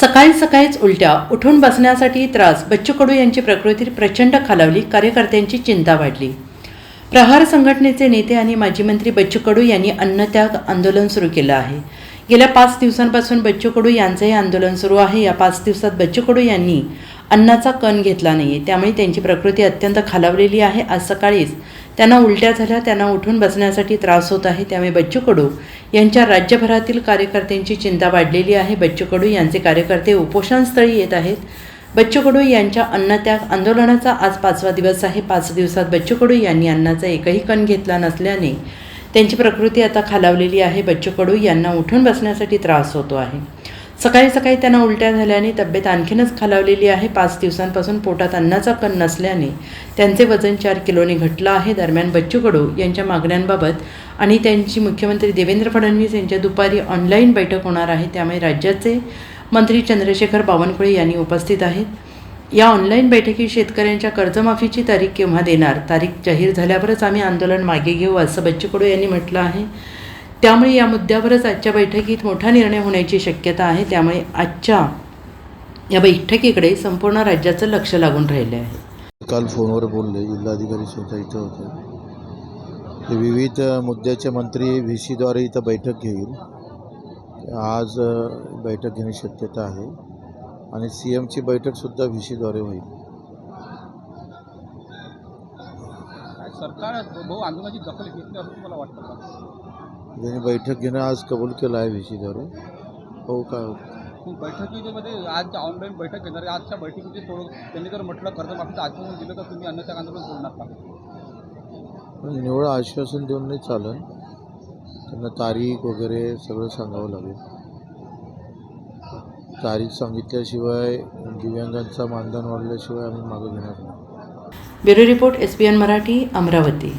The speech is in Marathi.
सकाळी सकाळीच उलट्या उठून बसण्यासाठी त्रास बच्चू कडू यांची प्रकृती प्रचंड खालावली कार्यकर्त्यांची चिंता वाढली. प्रहार संघटनेचे नेते आणि माजी मंत्री बच्चू कडू यांनी अन्नत्याग आंदोलन सुरू केलं आहे. गेल्या पाच दिवसांपासून बच्चू कडू यांचं हे आंदोलन सुरू आहे. या पाच दिवसात बच्चू कडू यांनी अन्नाचा कण घेतला नाही आहे त्यामुळे त्यांची प्रकृती अत्यंत खालावलेली आहे. आज सकाळीच त्यांना उलट्या झाल्या. त्यांना उठून बसण्यासाठी त्रास होत आहे. त्यामुळे बच्चू कडू यांच्या राज्यभरातील कार्यकर्त्यांची चिंता वाढलेली आहे. बच्चू कडू यांचे कार्यकर्ते उपोषणस्थळी येत आहेत. बच्चू कडू यांच्या अन्नत्याग आंदोलनाचा आज पाचवा दिवस आहे. पाच दिवसात बच्चू कडू यांनी अन्नाचा एकही कण घेतला नसल्याने त्यांची प्रकृती आता खालावलेली आहे. बच्चू कडू यांना उठून बसण्यासाठी त्रास होतो आहे. सकाळी सकाळी त्यांना उलट्या झाल्याने तब्येत आणखीनच खालावलेली आहे. पाच दिवसांपासून पोटात अन्नाचा कण नसल्याने त्यांचे वजन चार किलोने घटलं आहे. दरम्यान बच्चू कडू यांच्या मागण्यांबाबत आणि त्यांची मुख्यमंत्री देवेंद्र फडणवीस यांच्या दुपारी ऑनलाईन बैठक होणार आहे. त्यामुळे राज्याचे मंत्री चंद्रशेखर बावनकुळे यांनी उपस्थित आहेत. या ऑनलाईन बैठकीत शेतकऱ्यांच्या कर्जमाफीची तारीख केव्हा देणार? तारीख जाहीर झाल्यावरच आम्ही आंदोलन मागे घेऊ असं बच्चू कडू यांनी म्हटलं आहे. त्यामुळे या मुद्द्यावरच आजच्या बैठकीत मोठा निर्णय होण्याची शक्यता आहे. त्यामुळे आजच्या या बैठकीकडे संपूर्ण राज्याचं लक्ष लागून राहिले आहे. काल फोनवर बोलले जिल्हाधिकारी स्वतः इथं होते. विविध मुद्द्याचे मंत्री व्ही सीद्वारे इथं बैठक घेईल. आज बैठक घेण्याची शक्यता आहे. आणि सी एमची बैठकसुद्धा व्ही सीद्वारे होईल. सरकार आंदोलनाची दखल घेतली असं तुम्हाला वाटतं का? त्यांनी बैठक घेणं आज कबूल केलं आहे व्ही सीद्वारे हो का? मग बैठकीमध्ये आज ऑनलाईन बैठक घेणार आहे. आजच्या बैठकीचे थोडं त्यांनी जर म्हटलं कर्जमाफीचं आश्वासन दिलं तर तुम्ही अन्नत्याग आंदोलन सोडणार का? निवड आश्वासन देऊन नाही चालन. त्यांना तारीख वगैरे सगळं सांगावं लागेल. तारीख सांगितल्याशिवाय दिव्यांगांचा मानधन वाढल्याशिवाय आम्ही मागं घेणार नाही. Bureau report S P N Marathi Amravati.